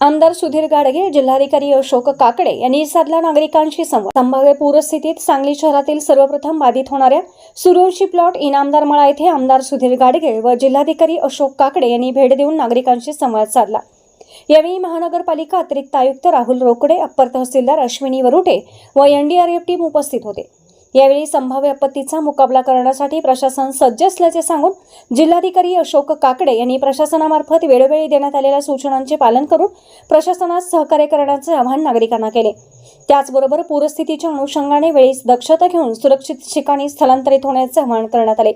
आमदार सुधीर गाडगे जिल्हाधिकारी अशोक काकडे यांनी साधला नागरिकांशी संवाद संभाव्य पूरस्थितीत सांगली शहरातील सर्वप्रथम बाधित होणाऱ्या सूर्यवंशी प्लॉट इनामदार मळा येथे आमदार सुधीर गाडगे व जिल्हाधिकारी अशोक काकडे यांनी भेट देऊन नागरिकांशी संवाद साधला. यावेळी महानगरपालिका अतिरिक्त आयुक्त राहुल रोकडे अप्पर तहसीलदार अश्विनी वरुटे व एनडीआरएफ टीम उपस्थित होते. यावेळी संभाव्य आपत्तीचा मुकाबला करण्यासाठी प्रशासन सज्ज असल्याचे सांगून जिल्हाधिकारी अशोक काकडे यांनी प्रशासनामार्फत वेळोवेळी देण्यात आलेल्या सूचनांचे पालन करून प्रशासनास सहकार्य करण्याचे आवाहन नागरिकांना केले. त्याचबरोबर पूरस्थितीच्या अनुषंगाने वेळीच दक्षता घेऊन सुरक्षित ठिकाणी स्थलांतरित होण्याचे आवाहन करण्यात आले.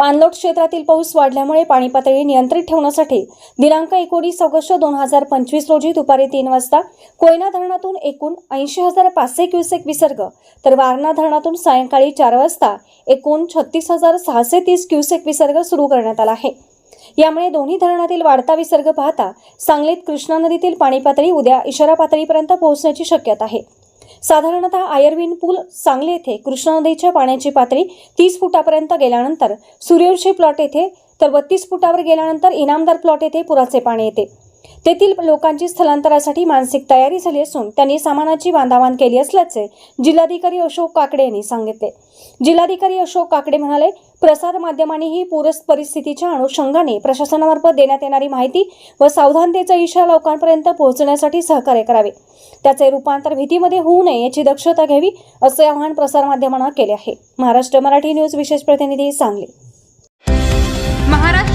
पाणलोट क्षेत्रातील पाऊस वाढल्यामुळे पाणी पातळी नियंत्रित ठेवण्यासाठी दिनांक एकोणीस ऑगस्ट दोन हजार पंचवीस रोजी दुपारी तीन वाजता कोयना धरणातून एकूण ऐंशी हजार पाचशे क्युसेक विसर्ग तर वारणा धरणातून सायंकाळी चार वाजता एकूण छत्तीस हजार सहाशे तीस क्युसेक विसर्ग सुरू करण्यात आला आहे. यामुळे दोन्ही धरणातील वाढता विसर्ग पाहता सांगलीत कृष्णा नदीतील पाणी पातळी उद्या इशारा पातळीपर्यंत पोहोचण्याची शक्यता आहे. साधारणतः आयर्विन पूल सांगली येथे कृष्णा नदीच्या पाण्याची पातळी तीस फुटापर्यंत गेल्यानंतर सूर्यवंशी प्लॉट येथे तर बत्तीस फुटावर गेल्यानंतर इनामदार प्लॉट येथे पुराचे पाणी येते. तेथील लोकांची स्थलांतरासाठी मानसिक तयारी झाली असून त्यांनी सामानाची बांधाबांध केली असल्याचे जिल्हाधिकारी अशोक काकडे यांनी सांगितले. जिल्हाधिकारी अशोक काकडे म्हणाले प्रसार माध्यमांनीही पूर परिस्थितीच्या अनुषंगाने प्रशासनामार्फत देण्यात येणारी माहिती व सावधानतेचा इशारा लोकांपर्यंत पोहोचण्यासाठी सहकार्य करावे. त्याचे रूपांतर भीतीमध्ये होऊ नये याची दक्षता घ्यावी असे आवाहन प्रसारमाध्यमांना केले आहे. महाराष्ट्र मराठी न्यूज विशेष प्रतिनिधी सांगली.